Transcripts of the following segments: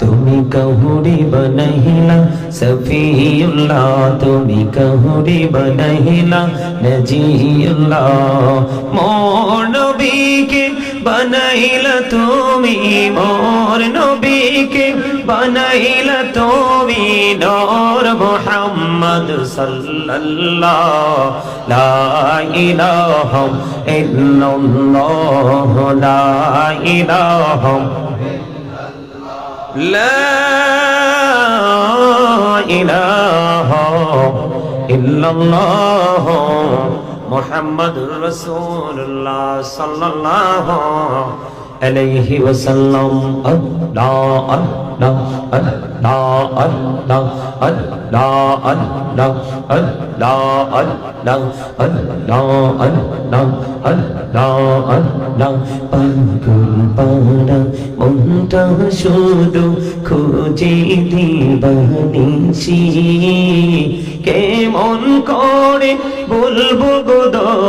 তুমি কহুরি বনহিলা সফিউল্লাহ। তুমি কহুরি বনহিলা নজিউল্লাহ। মোর নবীকে বনাইলা তুমি, মোর নবীকে বনাইলা তুমি। নূর মুহাম্মদ সাল্লাল্লাহ লা ইলাহা ইল্লাল্লাহ লা ইলাহা لا إله إلا الله محمد رسول الله صلى الله عليه وسلم الله الله الله মনটা শুধু খুঁজে দিবানিছি কেমন করে বলব গো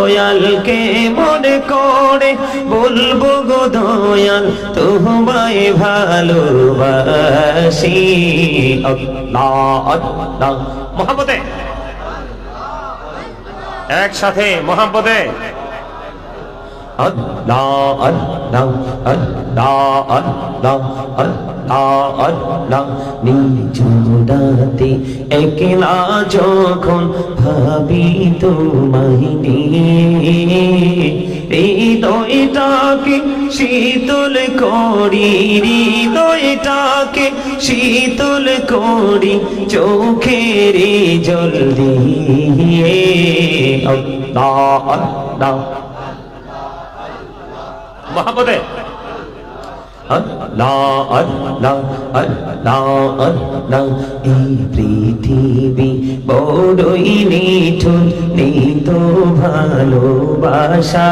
দয়াল কেমন করে বলব গো দয়াল তোমায় ভালোবাসি। মোহাম্মদে একসাথে মোহাম্মদে Allah, Allah, Allah, Allah, Allah, Allah, নিজুদাতে একলা যখন ভাবি তোমায় নিয়ে হৃদয়টাকে শীতল করি হৃদয়টাকে শীতল করি চোখের জল দিয়ে। মহাপদে। পৃথিবী বড়ই নিঠুন নিত ভালোবাসা।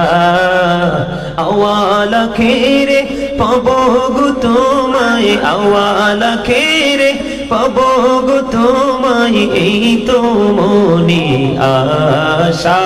আওয়ালা খেরে পাবগু তোমায়, আওয়ালা খেরে পাবগু তোমায়, এই তো মনে আশা।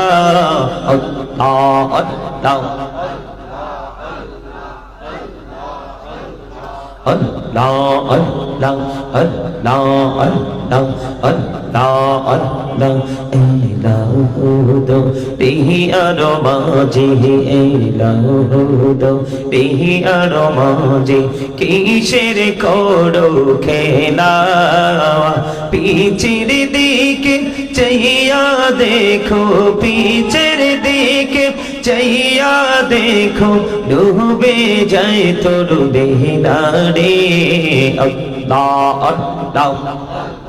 লাহুদো পিহি আর মাঝে এই লাহুদো পিহি আর মাঝে কিসের করো খেলা? পিছির দিকে চাইয়া দেখো পিছের দিকে চাইয়া দেখো ডুবে যায় তোর বেহনারে আল্লাহ আল্লাহ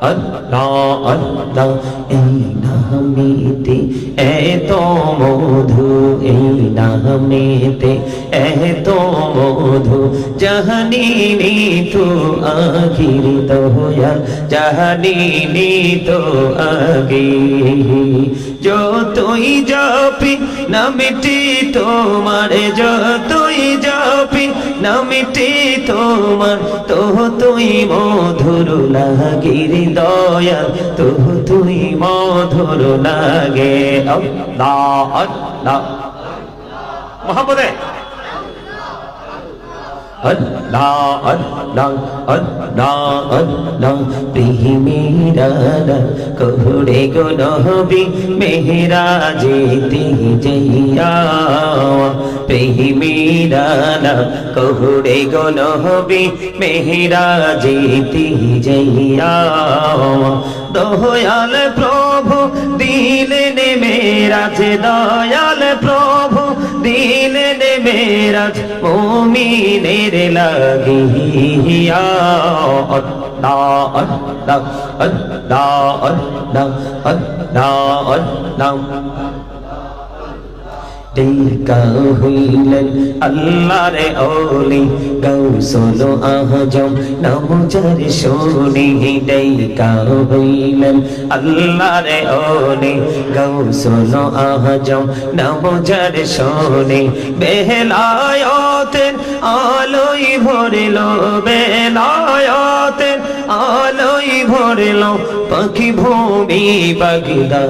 আল্লাহ আল্লাহ এই নামেতে এত মধু এই নামেতে এত মধু জাহানিনি তো আখির দয়াল জাহানিনি তো আগে যতই যাপি নামিটি তোমার যতই যাপি নামিটি তোমার তোহ তুই মধুর লাগির দয়াল তোহ তুই মধুর লাগে আল্লাহ আল্লাহ। মোহাম্মদে Allah Allah Allah Allah প্রেমেরারা কবরে গো নবী মেহরাজে তে যাইয়া প্রেমেরারা কবরে গো নবী মেহরাজে তে যাইয়া দয়াল প্রভু দিলেন মেরাজ দয়াল প্রভু দিনে দে মেরাজ মুমিনের লাগিয়া অদ্দা অদ্দা অদ্দা অদ্দা অদ্দা অদ্দা ডেকা হইলেন আল্লাহরে ওলি গৌসল আহজম, নমজার শোনে ডাইকা হইলেন আল্লাহরে ওনে গৌসল আহজম, নমজার শোনে বেলায়তের আলোই ভরিল, বেলায়তের আলোই ভরিল পাখি ভূমি বাগিদা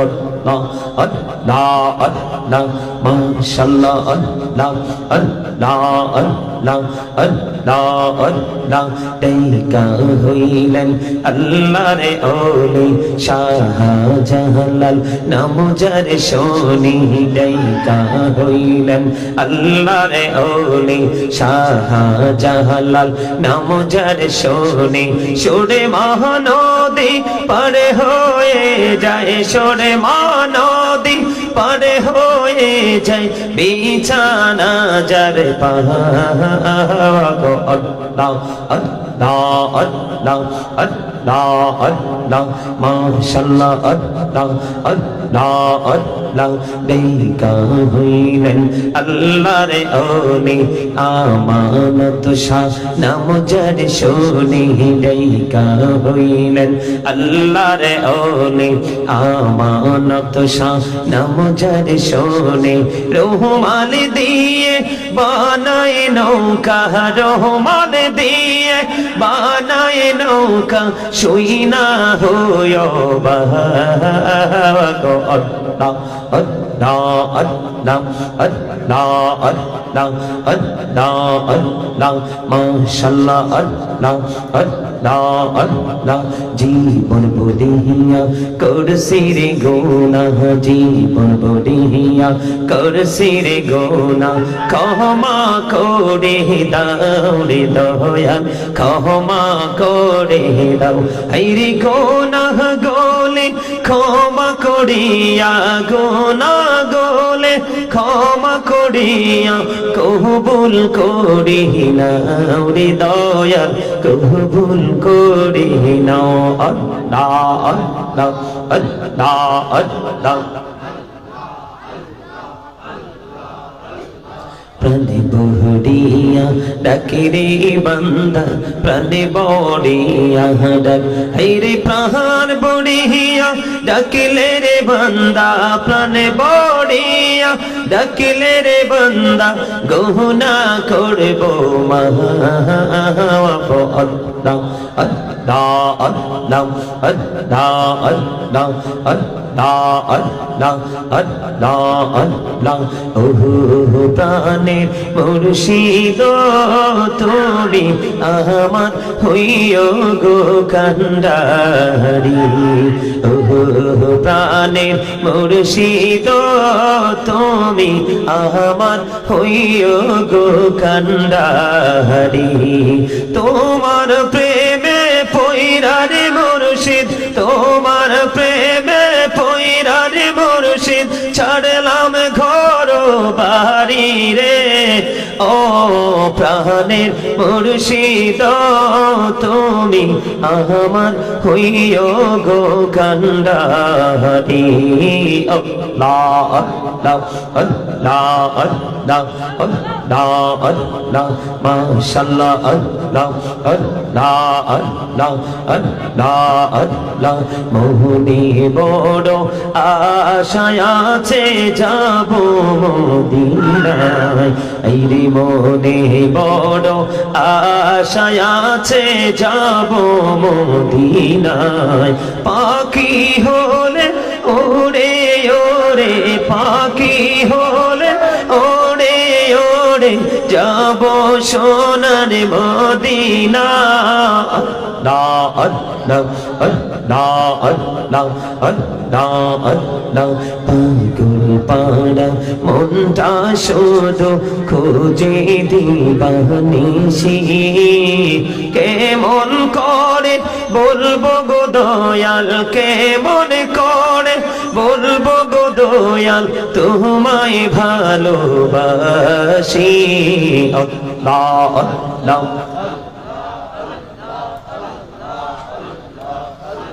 আল্লাহ। আল্লাহ আল্লাহ মাশাআল্লাহ আল্লাহ আল্লাহ আল্লাহ আল্লাহ আল্লাহ তাইকা হইলেন আল্লাহ রে ওলে শাহজাহালাল নাম যার শুনি তাইকা হইলেন আল্লাহ রে ওলে শাহজাহালাল নাম যার শুনি সুরে মহানদী পারে হয়ে যায় সুরে মানদী মহানদী পারে হয়ে যায়। বিছানা যার পাহা আল্লাহ আল্লাহ আল্লাহ আল্লাহ। আল্লাহ মাশাল্লাহ আল্লাহ আল্লাহ আল্লাহ দেকা হইলেন আল্লাহ রে ওলি আমানত শাহ, নাম যার শোনি দেকা হইলেন আল্লাহ রে ওলি আমানত শাহ, নাম যার শোনে রহমান দিয়ে, বানায় নৌকা, রহমান দিয়ে, বানায় নৌকা শুই না হইয় বাগো আল্লাহ মাশাল্লাহ জীবন বদিহিয়া করছি রে গোনা জীবন বদিহিয়া করছি রে গোনা ক্ষমা করে দাও রে দয়াল, ক্ষমা করে দাও হরি গোনা গো বলে ক্ষমা করিয়া গো না গোলে ক্ষমা করিয়া কবুল করিনাও রে দয়া কবুল করিনাও আল্লাহ আল্লাহ আল্লাহ আল্লাহ। প্রাণে বহরিয়া ডাকে রে বান্দা, প্রাণে বড়িয়া ডাক হেরে প্রাণ বড়িয়া ডাকিলে রে বান্দা, প্রাণে বড়িয়া ডাকিলে রে বান্দা, গহনা করব মাহাপ আল্লাহ আল্লাহ আল্লাহ আল্লাহ আল্লাহ। প্রাণের মুর্শিদ আমার গো কান্ডারি প্রাণের মুর্শিদ তুমি আমার হইও গো তোমার প্রেমে পৈরারে মুর্শিদ তোমার প্রেমে বাড়ি রে ও প্রাণের মুর্শিদ তুমি আমার হইও গো কান্ডারি আল্লাহ আল্লাহ মোহনি বড় আশায় আছে যাব মদিনায়। এই রে মনে বড় আশায় আছে যাব মদিনায়। পাখি হলে ওরে ওরে পাখি হলে ওরে ওরে যাব সোনার মদিনা। আল্লাহ আল্লাহ পাগল পাড়া, মনটা শুধু খুঁজে দিবানিসি কেমন করে বলব গো দয়াল, কেমন করে বলব গো দয়াল, তোমায় ভালোবাসি। আল্লাহ